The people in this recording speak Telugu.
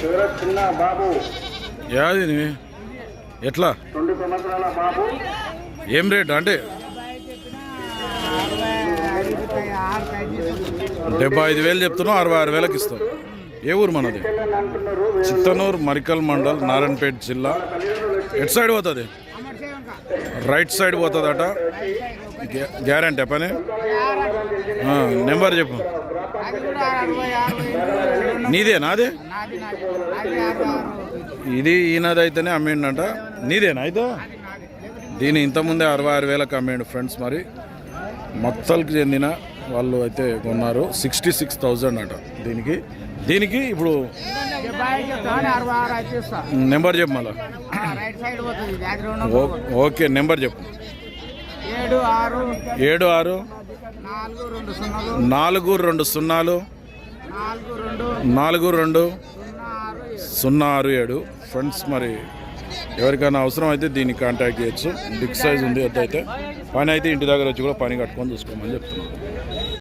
చిన్న బాబు. యాది? ఎట్లా? రెండు సంవత్సరాల బాబు. ఏం రేట్? అంటే డెబ్బై ఐదు వేలు చెప్తున్నావు అరవై ఆరు వేలకు ఇస్తాం. ఏ ఊరు మనది? చిత్తనూరు మరికల్ మండల్ నారాయణపేట జిల్లా. ఎటు సైడ్ పోతుంది? రైట్ సైడ్ పోతుందట. గ్యారంటీ పని నెంబర్ చెప్పు. నీదేనా అదే ఇది ఈయనది అయితేనే అమ్మిండంట. నీదేనా అయితే? దీని ఇంతకుముందే అరవై ఆరు వేలకు అమ్మిండు ఫ్రెండ్స్ మరి. మొత్తలకు చెందిన వాళ్ళు అయితే కొన్నారు. సిక్స్టీ సిక్స్ థౌజండ్ అట దీనికి. దీనికి ఇప్పుడు నెంబర్ చెప్పు మళ్ళా. ఓకే నెంబర్ చెప్పు. ఏడు ఆరు నాలుగు రెండు సున్నాలు. నాలుగు రెండు సున్నా ఆరు ఏడు. ఫ్రెండ్స్ మరి ఎవరికైనా అవసరం అయితే దీన్ని కాంటాక్ట్ చేయొచ్చు. బిగ్ సైజ్ ఉంది ఎద్దు అయితే పని అయితే ఇంటి దగ్గర వచ్చి కూడా పని కట్టుకొని చూసుకోమని చెప్తున్నాను.